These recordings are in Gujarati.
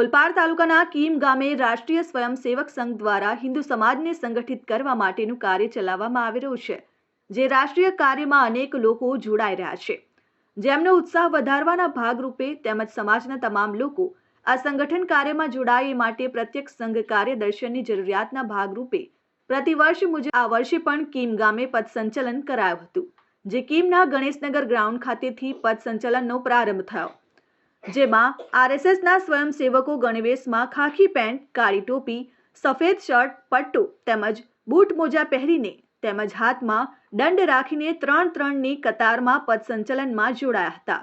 ઓલપાડ તાલુકાના કીમ ગામે રાષ્ટ્રીય સ્વયંસેવક સંઘ દ્વારા હિન્દુ સમાજને સંગઠિત કરવા માટેનું કાર્ય ચલાવવામાં આવી રહ્યું છે, જે રાષ્ટ્રીય કાર્યમાં અનેક લોકો જોડાઈ રહ્યા છે. જેમનો ઉત્સાહ વધારવાના ભાગરૂપે તેમજ સમાજના તમામ લોકો આ સંગઠન કાર્યમાં જોડાય એ માટે પ્રત્યક્ષ સંઘ કાર્યદર્શનની જરૂરિયાતના ભાગરૂપે પ્રતિવર્ષ મુજબ આ વર્ષે પણ કીમ ગામે પદસંચલન કરાયું હતું, જે કીમના ગણેશનગર ગ્રાઉન્ડ ખાતેથી પદસંચલનનો પ્રારંભ થયો. જેમાં આરએસએસના સ્વયંસેવકો ગણવેશમાં ખાખી પેન્ટ, કાળી ટોપી, સફેદ શર્ટ, પટ્ટો તેમજ બૂટ મોજા પહેરીને તેમજ હાથમાં દંડ રાખીને ત્રણ ત્રણની કતારમાં પદસંચલનમાં જોડાયા હતા.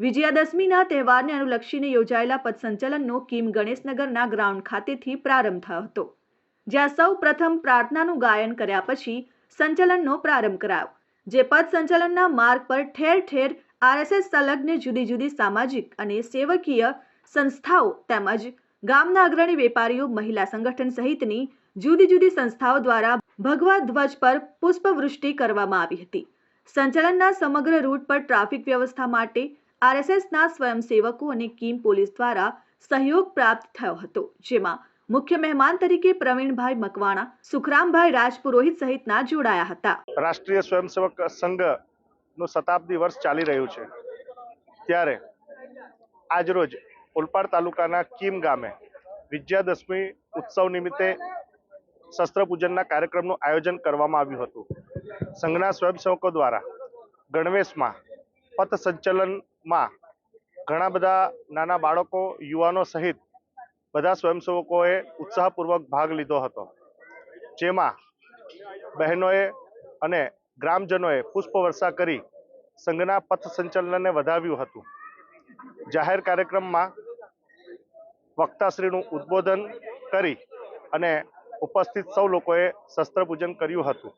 વિજયાદશમીના તહેવારને અનુલક્ષીને યોજાયેલા પદસંચલનનો કિમ ગણેશનગરના ગ્રાઉન્ડ ખાતેથી પ્રારંભ થયો હતો. જ્યાં સૌ પ્રથમ પ્રાર્થનાનું ગાયન કર્યા પછી સંચલનનો પ્રારંભ કરાયો, જે પદસંચલનના માર્ગ પર ઠેર ઠેર આરએસએસ સંલગ્ન જુદી જુદી સામાજિક અને સેવકીય સંસ્થાઓ તેમજ ગામના અગ્રણી વેપારીઓ, મહિલા સંગઠન સહિતની જુદી જુદી સંસ્થાઓ દ્વારા ભગવા ધ્વજ પર પુષ્પવૃષ્ટિ કરવામાં આવી હતી. સંચાલનના સમગ્ર રૂટ પર ટ્રાફિક વ્યવસ્થા માટે આરએસએસના સ્વયંસેવકો અને કીમ પોલીસ દ્વારા સહયોગ પ્રાપ્ત થયો હતો, જેમાં મુખ્ય મહેમાન તરીકે પ્રવીણભાઈ મકવાણા, સુખરામભાઈ રાજપુરોહિત સહિતના જોડાયા હતા. રાષ્ટ્રીય સ્વયંસેવક સંઘનું શતાબ્દી વર્ષ ચાલી રહ્યું છે. ત્યારે આજરોજ ઓલપાડ તાલુકાના કીમ ગામે વિજયાદશમી ઉત્સવ નિમિત્તે શસ્ત્ર પૂજનના કાર્યક્રમનું આયોજન કરવામાં આવ્યું હતું. સંઘના સ્વયંસેવકો દ્વારા ગણવેશમાં, પથ સંચલનમાં ઘણા બધા નાના બાળકો, યુવાનો સહિત બધા સ્વયંસેવકોએ ઉત્સાહપૂર્વક ભાગ લીધો હતો. જેમાં બહેનોએ અને ગ્રામજનોએ પુષ્પવર્ષા કરી સંઘના પથ સંચલનને વધાવ્યું હતું. જાહેર કાર્યક્રમમાં વક્તાશ્રીનું ઉદ્બોધન કરી અને ઉપસ્થિત સૌ લોકોએ શસ્ત્રપૂજન કર્યું હતું.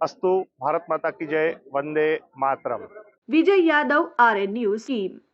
અસ્તુ, ભારત માતા કી જય, વંદે માતરમ. Vijay Yadav, RN news, Kim.